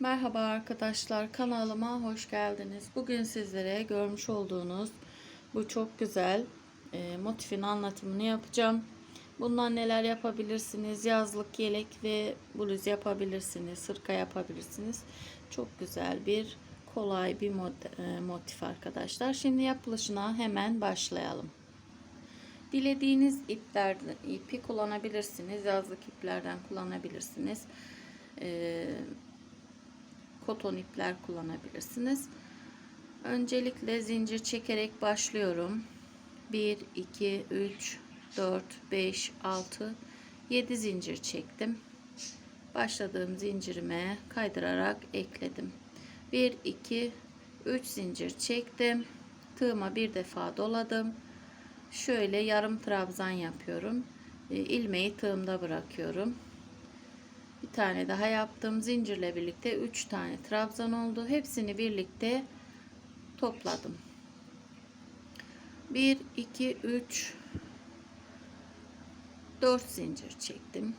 Merhaba arkadaşlar kanalıma hoş geldiniz. Bugün sizlere görmüş olduğunuz bu çok güzel e, motifin anlatımını yapacağım. Bundan neler yapabilirsiniz? Yazlık yelek ve bluz yapabilirsiniz. Hırka yapabilirsiniz. Çok güzel bir kolay bir e, motif arkadaşlar. Şimdi yapılışına hemen başlayalım. Dilediğiniz iplerden ipi kullanabilirsiniz. Yazlık iplerden kullanabilirsiniz. Ee, koton ipler kullanabilirsiniz. Öncelikle zincir çekerek başlıyorum. 1 2 3 4 5 6 7 zincir çektim. Başladığım zincirime kaydırarak ekledim. 1 2 3 zincir çektim. Tığıma bir defa doladım. Şöyle yarım trabzan yapıyorum. E, ilmeği tığımda bırakıyorum. Tane daha yaptım. Zincirle birlikte 3 tane trabzan oldu. Hepsini birlikte topladım. 1 2 3 4 zincir çektim.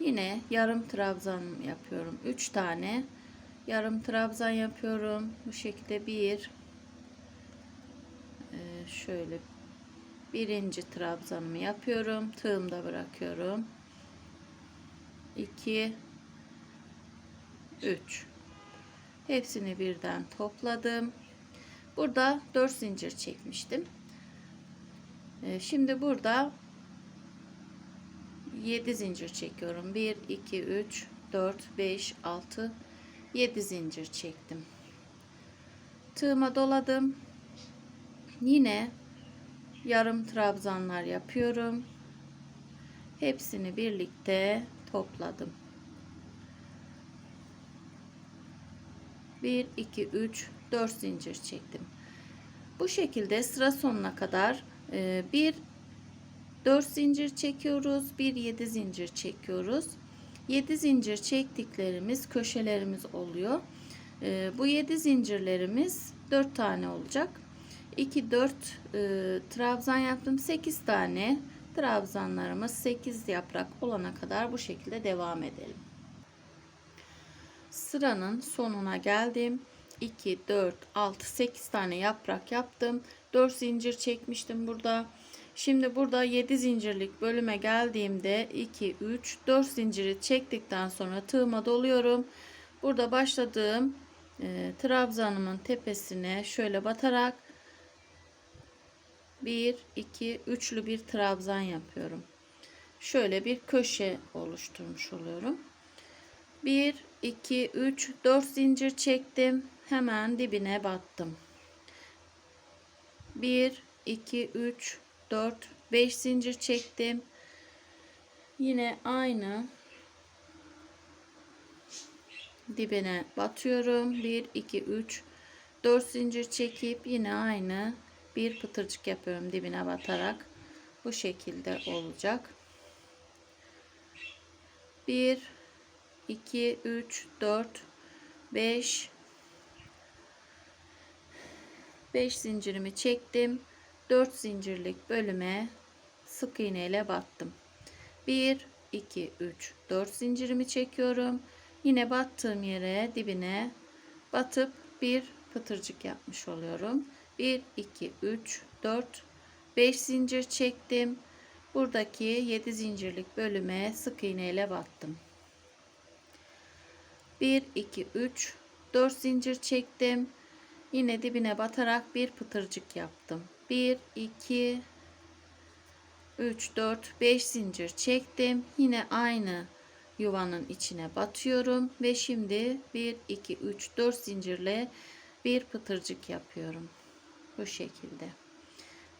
Yine yarım trabzan yapıyorum. 3 tane yarım trabzan yapıyorum. Bu şekilde bir e, şöyle birinci trabzanımı yapıyorum. Tığımda bırakıyorum. 2 3 hepsini birden topladım. Burada 4 zincir çekmiştim. Ee, şimdi burada 7 zincir çekiyorum. 1 2 3 4 5 6 7 zincir çektim. Tığıma doladım. Yine yarım trabzanlar yapıyorum. Hepsini birlikte topladım. 1 2 3 4 zincir çektim. Bu şekilde sıra sonuna kadar e, bir 4 zincir çekiyoruz. Bir 7 zincir çekiyoruz. 7 zincir çektiklerimiz köşelerimiz oluyor. E, bu 7 zincirlerimiz 4 tane olacak. 2 4 e, trabzan yaptım. 8 tane trabzanlarımız 8 yaprak olana kadar bu şekilde devam edelim. Sıranın sonuna geldim. 2, 4, 6, 8 tane yaprak yaptım. 4 zincir çekmiştim burada. Şimdi burada 7 zincirlik bölüme geldiğimde 2, 3, 4 zinciri çektikten sonra tığıma doluyorum. Burada başladığım e, trabzanımın tepesine şöyle batarak 1 2 üçlü bir trabzan yapıyorum. Şöyle bir köşe oluşturmuş oluyorum. 1 2 3 4 zincir çektim. Hemen dibine battım. 1 2 3 4 5 zincir çektim. Yine aynı dibine batıyorum. 1 2 3 4 zincir çekip yine aynı bir pıtırcık yapıyorum dibine batarak. Bu şekilde olacak. 1 2 3 4 5 5 zincirimi çektim. 4 zincirlik bölüme sık iğne ile battım. 1 2 3 4 zincirimi çekiyorum. Yine battığım yere dibine batıp bir pıtırcık yapmış oluyorum. 1 2 3 4 5 zincir çektim. Buradaki 7 zincirlik bölüme sık iğne ile battım. 1 2 3 4 zincir çektim. Yine dibine batarak bir pıtırcık yaptım. 1 2 3 4 5 zincir çektim. Yine aynı yuvanın içine batıyorum ve şimdi 1 2 3 4 zincirle bir pıtırcık yapıyorum bu şekilde.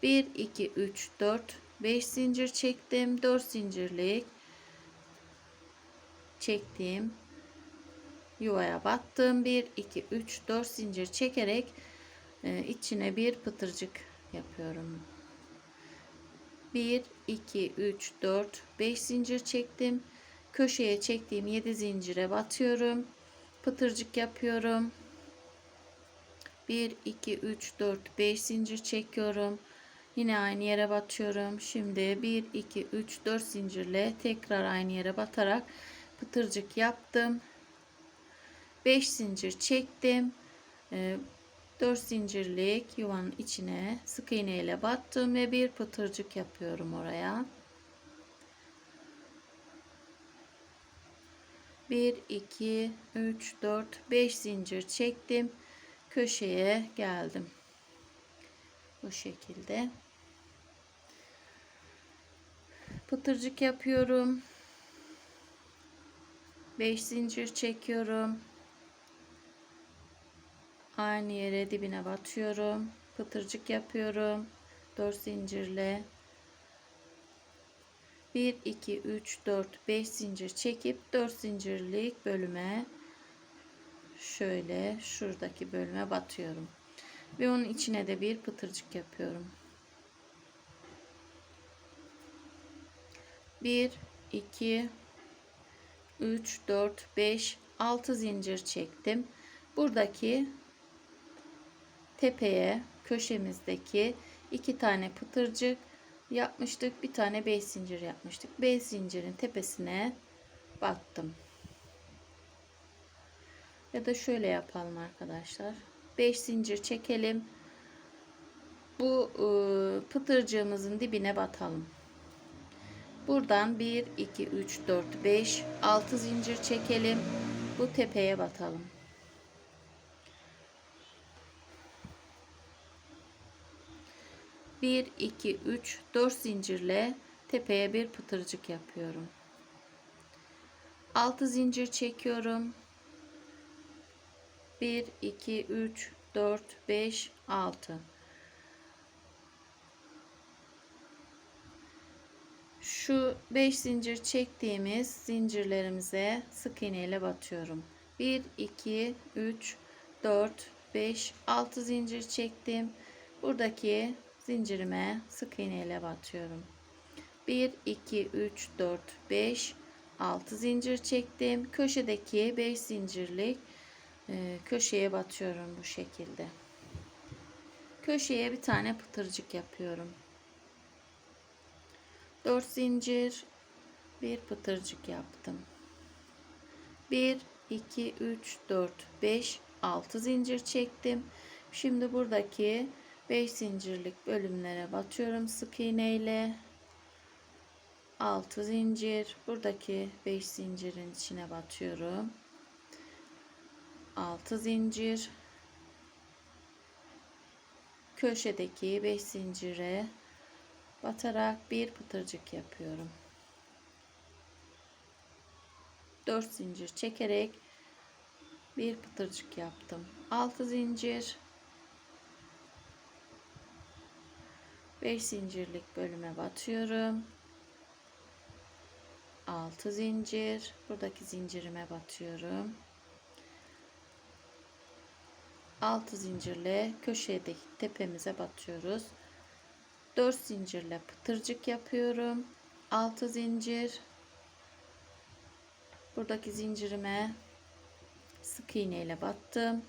1 2 3 4 5 zincir çektim. 4 zincirlik çektim yuvaya battım. 1 2 3 4 zincir çekerek e, içine bir pıtırcık yapıyorum. 1 2 3 4 5 zincir çektim. Köşeye çektiğim 7 zincire batıyorum. Pıtırcık yapıyorum 1 2 3 4 5 zincir çekiyorum yine aynı yere batıyorum şimdi 1 2 3 4 zincirle tekrar aynı yere batarak pıtırcık yaptım 5 zincir çektim. 4 zincirlik yuvanın içine sık iğne ile battım ve bir pıtırcık yapıyorum oraya. 1 2 3 4 5 zincir çektim. Köşeye geldim. Bu şekilde. Pıtırcık yapıyorum. 5 zincir çekiyorum. Aynı yere dibine batıyorum. Pıtırcık yapıyorum. 4 zincirle 1 2 3 4 5 zincir çekip 4 zincirlik bölüme şöyle şuradaki bölüme batıyorum. Ve onun içine de bir pıtırcık yapıyorum. 1 2 3 4 5 6 zincir çektim. Buradaki tepeye köşemizdeki iki tane pıtırcık yapmıştık. Bir tane 5 zincir yapmıştık. 5 zincirin tepesine battım. Ya da şöyle yapalım arkadaşlar. 5 zincir çekelim. Bu ıı, pıtırcığımızın dibine batalım. Buradan 1 2 3 4 5 6 zincir çekelim. Bu tepeye batalım. Bir, iki, üç, dört zincirle tepeye bir pıtırcık yapıyorum. Altı zincir çekiyorum. 1 2 3 4 5 6 Şu 5 zincir çektiğimiz zincirlerimize sık iğne ile batıyorum. 1 2 3 4 5 6 zincir çektim. Buradaki zincirime sık iğne ile batıyorum. 1 2 3 4 5 6 zincir çektim. Köşedeki 5 zincirlik köşeye batıyorum bu şekilde. Köşeye bir tane pıtırcık yapıyorum. 4 zincir bir pıtırcık yaptım. 1 2 3 4 5 6 zincir çektim. Şimdi buradaki 5 zincirlik bölümlere batıyorum sık iğne ile 6 zincir buradaki 5 zincirin içine batıyorum 6 zincir. Köşedeki 5 zincire batarak bir pıtırcık yapıyorum. 4 zincir çekerek bir pıtırcık yaptım. 6 zincir. 5 zincirlik bölüme batıyorum. 6 zincir. Buradaki zincirime batıyorum 6 zincirle köşedeki tepemize batıyoruz. 4 zincirle pıtırcık yapıyorum. 6 zincir. Buradaki zincirime sık iğne ile battım.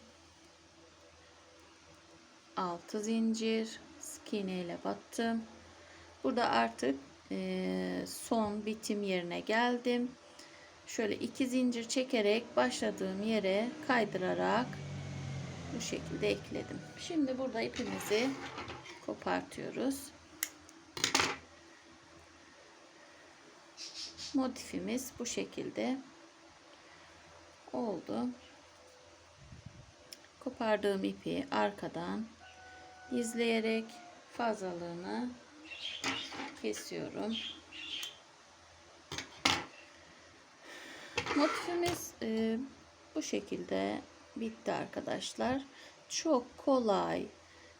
6 zincir. Sık iğne ile battım. Burada artık e, son bitim yerine geldim. Şöyle iki zincir çekerek başladığım yere kaydırarak bu şekilde ekledim. Şimdi burada ipimizi kopartıyoruz. Motifimiz bu şekilde oldu. Kopardığım ipi arkadan izleyerek fazlalığını kesiyorum. Motifimiz e, bu şekilde bitti arkadaşlar. Çok kolay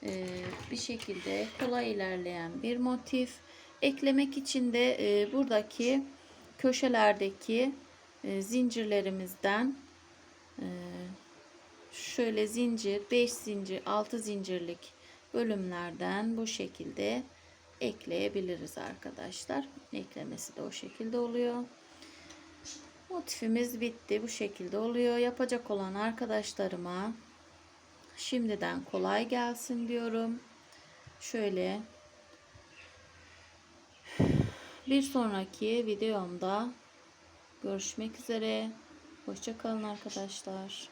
e, bir şekilde kolay ilerleyen bir motif. Eklemek için de e, buradaki köşelerdeki e, zincirlerimizden e, şöyle zincir 5 zincir 6 zincirlik bölümlerden bu şekilde ekleyebiliriz arkadaşlar. Eklemesi de o şekilde oluyor. Motifimiz bitti. Bu şekilde oluyor. Yapacak olan arkadaşlarıma şimdiden kolay gelsin diyorum. Şöyle bir sonraki videomda görüşmek üzere. Hoşçakalın arkadaşlar.